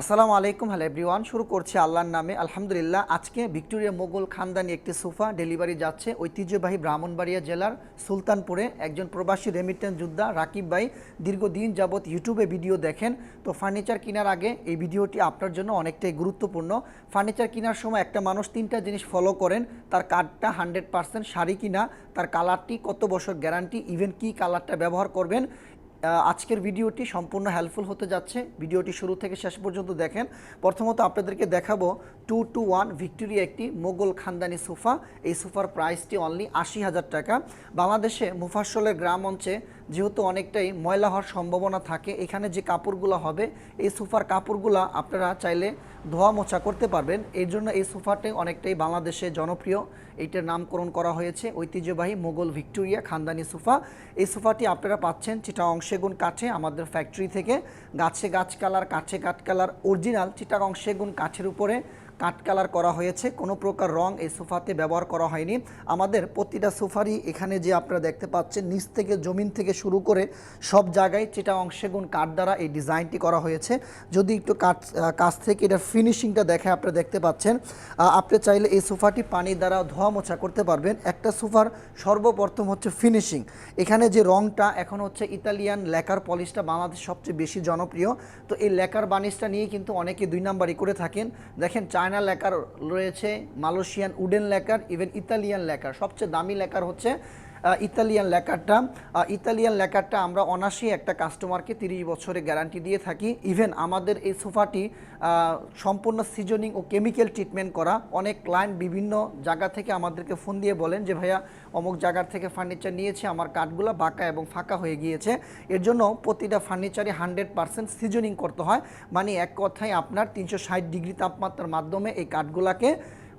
আসসালামু আলাইকুম, hello everyone. শুরু করছে আল্লাহর নামে। আলহামদুলিল্লাহ, আজকে ভিক্টোরিয়া মোগল খানদানি একটি সোফা ডেলিভারি যাচ্ছে ঐতিহ্যবাহী ব্রাহ্মণবাড়িয়া জেলার সুলতানপুরে। একজন প্রবাসী রেমিটেন্স যোদ্ধা রাকিব ভাই দীর্ঘদিন যাবৎ ইউটিউবে ভিডিও দেখেন। তো ফার্নিচার কেনার আগে এই ভিডিওটি আপনার জন্য অনেকটাই গুরুত্বপূর্ণ। ফার্নিচার কেনার সময় একটা মানুষ তিনটা জিনিস ফলো করেন। তার কার্ডটা হান্ড্রেড পার্সেন্ট শাড়ি কিনা, তার কালারটি কত বছর গ্যারান্টি ইভেন কি কালারটা ব্যবহার করবেন আজকের ভিডিওটি সম্পূর্ণ হেল্পফুল হতে যাচ্ছে। ভিডিওটি শুরু থেকে শেষ পর্যন্ত দেখেন। প্রথমত আপনাদেরকে দেখাবো টু টু ওয়ান ভিক্টোরিয়া একটি মোগল খানদানি সোফা। এই সোফার প্রাইসটি অনলি আশি হাজার টাকা। বাংলাদেশে মুফাসলের গ্রাম অঞ্চে যেহেতু অনেকটাই ময়লা হওয়ার সম্ভাবনা থাকে, এখানে যে কাপড়গুলো হবে, এই সোফার কাপড়গুলো আপনারা চাইলে ধোয়া মোছা করতে পারবেন। এই জন্য এই সোফাটি অনেকটাই বাংলাদেশে জনপ্রিয়। এইটার নামকরণ করা হয়েছে ঐতিহ্যবাহী মোগল ভিক্টোরিয়া খানদানি সোফা। এই সোফাটি আপনারা পাচ্ছেন চিটাগং সেগুন কাঠে, আমাদের ফ্যাক্টরি থেকে। গাছে গাছ কালার কাছে কাঠ কালার, অরিজিনাল চিটাগং সেগুন কাঠের উপরে কাঠ কালার করা হয়েছে। কোনো প্রকার রং এই সোফাতে ব্যবহার করা হয়নি। আমাদের প্রতিটা সোফারই এখানে যে আপনারা দেখতে পাচ্ছেন, নিচ থেকে জমিন থেকে শুরু করে সব জায়গায় চিটা অংশেগুণ কাঠ দ্বারা এই ডিজাইনটি করা হয়েছে। যদি একটু কাঠ কাছ থেকে এটার ফিনিশিংটা দেখে আপনারা দেখতে পাচ্ছেন আপনি চাইলে এই সোফাটি পানি দ্বারা ধোয়া মোছা করতে পারবেন। একটা সোফার সর্বপ্রথম হচ্ছে ফিনিশিং। এখানে যে রংটা এখন হচ্ছে ইতালিয়ান লেকার পলিশটা বাংলাদেশ সবচেয়ে বেশি জনপ্রিয়। তো এই লেকার বানিশটা নিয়ে কিন্তু অনেকে দুই নাম্বারই করে থাকেন। দেখেন চায়না লেকার রয়েছে Malaysian wooden lacquer even Italian lacquer. সবচেয়ে দামি লেকার হচ্ছে ইতালিয়ান লেকারটা ইতালিয়ান লেকারটা আমরা অনাসি একটা কাস্টমারকে তিরিশ বছরের গ্যারান্টি দিয়ে থাকি। ইভেন আমাদের এই সোফাটি সম্পূর্ণ সিজনিং ও কেমিক্যাল ট্রিটমেন্ট করা। অনেক ক্লায়েন্ট বিভিন্ন জায়গা থেকে আমাদেরকে ফোন দিয়ে বলেন যে, ভাইয়া, অমুক জায়গার থেকে ফার্নিচার নিয়েছে, আমার কাঠগুলো বাঁকা এবং ফাঁকা হয়ে গিয়েছে। এর জন্য প্রতিটা ফার্নিচারে হান্ড্রেড পার্সেন্ট সিজনিং করতে হয়। মানে এক কথায় আপনার তিনশো ষাট ডিগ্রি তাপমাত্রার মাধ্যমে এই কাঠগুলাকে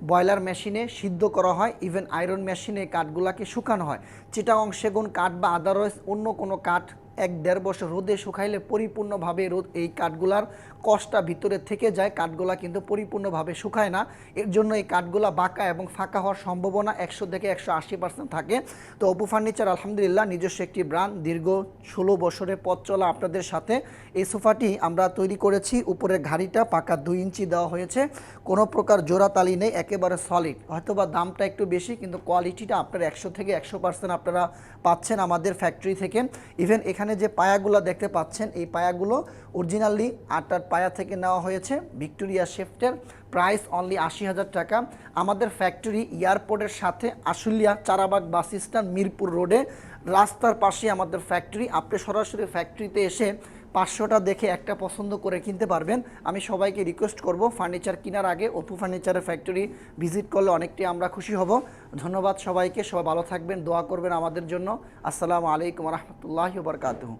বয়লার মেশিনে সিদ্ধ করা হয় ইভেন আয়রন মেশিনে কাঠগুলাকে শুকানো হয়। চিটাং সেগুন কাঠ বা আদারওয়াইজ অন্য কোনো কাঠ এক দেড় বছর রোদে শুকাইলে পরিপূর্ণভাবে রোদ এই কাঠগুলার কষ্টটা ভিতরে থেকে যায়। কাঠগুলা কিন্তু পরিপূর্ণভাবে শুকায় না। এর জন্য এই কাঠগুলা বাঁকা এবং ফাঁকা হওয়ার সম্ভাবনা একশো থেকে একশো আশি পার্সেন্ট থাকে। তো অপু ফার্নিচার, আলহামদুলিল্লাহ, নিজস্ব একটি ব্র্যান্ড। দীর্ঘ ষোলো বছরের পথ চলা আপনাদের সাথে। এই সোফাটি আমরা তৈরি করেছি। উপরের ঘাড়িটা পাকা দুই ইঞ্চি দেওয়া হয়েছে। কোনো প্রকার জোড়াতালি নেই, একেবারে সলিড হয়তোবা দামটা একটু বেশি, কিন্তু কোয়ালিটিটা আপনার একশো থেকে একশো পার্সেন্ট আপনারা পাচ্ছেন আমাদের ফ্যাক্টরি থেকে। ইভেন এখানে যে পায়াগুলো দেখতে পাচ্ছেন, এই পায়াগুলো অরিজিনালি আটটার পায়া থেকে নেওয়া হয়েছে ভিক্টোরিয়া শেফটের প্রাইস অনলি আশি হাজার টাকা। আমাদের ফ্যাক্টরি এয়ারপোর্টের সাথে আশুলিয়া চারাবাগ বাস স্ট্যান্ড মিরপুর রোডে রাস্তার পাশে আমাদের ফ্যাক্টরি আপনি সরাসরি ফ্যাক্টরিতে এসে পাঁচশোটা দেখে একটা পছন্দ করে কিনতে পারবেন। আমি সবাইকে রিকোয়েস্ট করব ফার্নিচার কেনার আগে অপু ফার্নিচারের ফ্যাক্টরি ভিজিট করলে অনেকটাই আমরা খুশি হব। ধন্যবাদ সবাইকে, সবাই ভালো থাকবেন, দোয়া করবেন আমাদের জন্য। আসসালামু আলাইকুম রহমতুল্লাহ বরকাতহ।